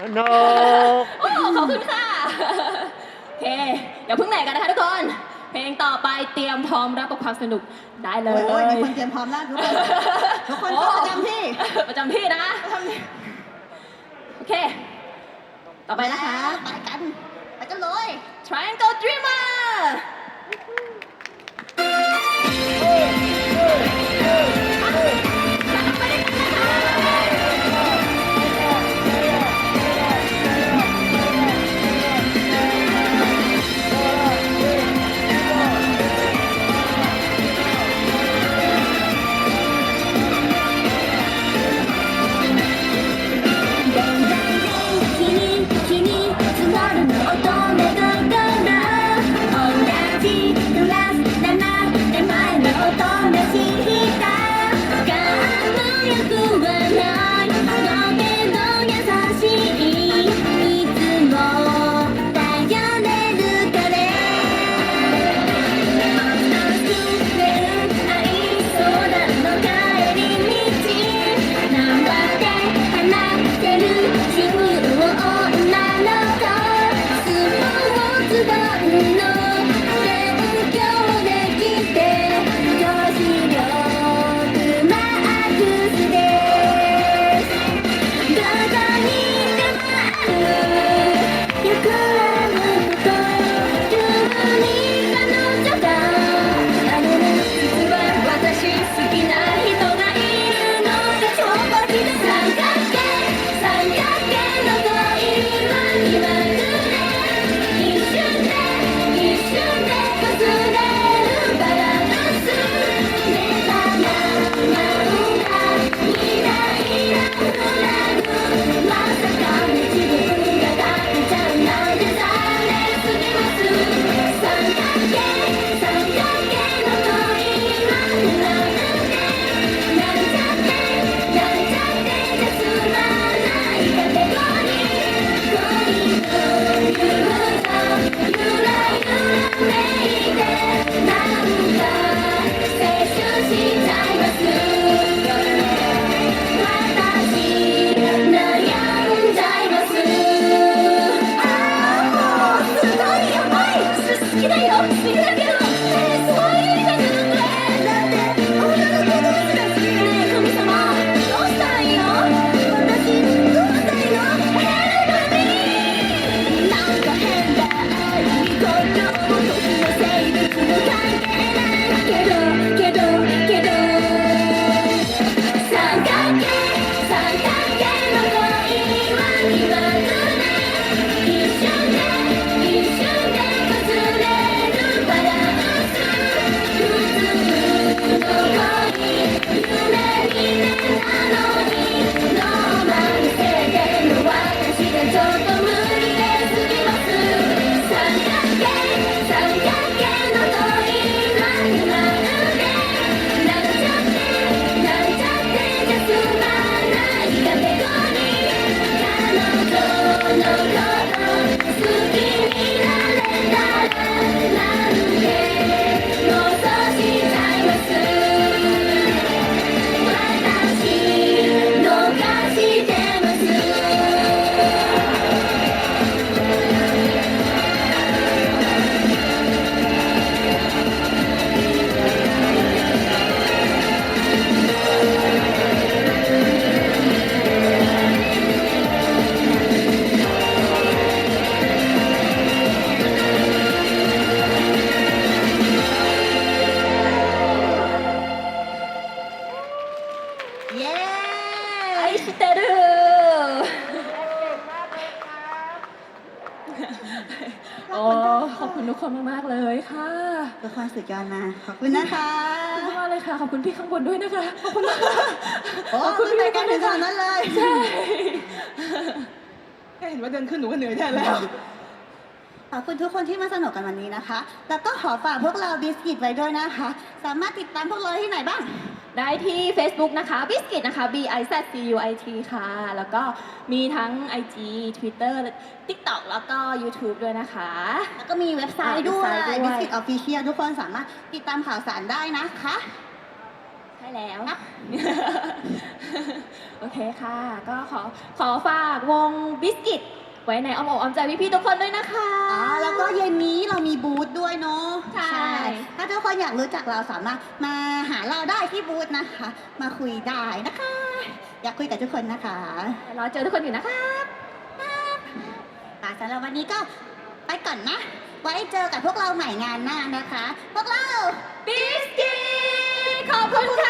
สนุกโอ้ขอบคุณค่ะโอเคเดี๋ยวเพิ่งไหนกันนะคะทุกคน เพลงต่อไปเตรียมพร้อมรับกับความสนุกได้เลโอ้ยยโอ้ยมีคนเตรียมพร้อมแล้วทุกคนทุกคนเข้าประจำที่ประจำที่นะ โอเค ต่อไปนะคะ ไปกันไปกันเลย Triangle Dreamer you. คุณทุกคนมากๆเลยค่ะทุกคนสุดยอดมากขอบคุณนะคะขอบคุณมากเลยค่ะ ขอบคุณพี่ข้างบนด้วยนะคะ ขอบคุณมากค่ะโอ้ขอบคุณขึ้นพี่ไปกันถึงขนาดนั้นเลยใช่แค่เห็นว่าเดินขึ้นหนูก็เหนื่อยแทนแล้ว ขอบคุณทุกคนที่มาสนุกกันวันนี้นะคะ แล้วก็ขอฝากพวกเราบิสกิตไว้ด้วยนะคะ สามารถติดตามพวกเราได้ที่ไหนบ้าง ได้ที่ Facebook นะคะ Biscuit นะคะ B I Z C U I T ค่ะ แล้วก็มีทั้ง IG Twitter TikTok แล้วก็ YouTube ด้วยนะคะ แล้วก็มีเว็บไซต์ด้วยอ่าเว็บไซต์ด้วยบิสกิตออฟฟิเชียลทุกคนสามารถติดตามข่าวสารได้นะคะ ใช่แล้ว โอเคค่ะ ก็ขอขอฝากวงบิสกิตไว้ในอ้อมอกอ้อมใจพี่ๆทุกคนด้วยนะคะอ๋อแล้วก็เย็นนี้เรามีบูธด้วยเนาะใช่ ถ้าทุกคนอยากรู้จักเราสามารถมาหาเราได้ที่บูธนะคะ มาคุยได้นะคะ อยากคุยกับทุกคนนะคะรอเจอทุกคนอยู่นะคะอะสำหรับวันนี้ก็ไปก่อนนะ ไว้เจอกับพวกเราใหม่งานหน้านะคะ พวกเรา บิสกิตขอบคุณค่ะ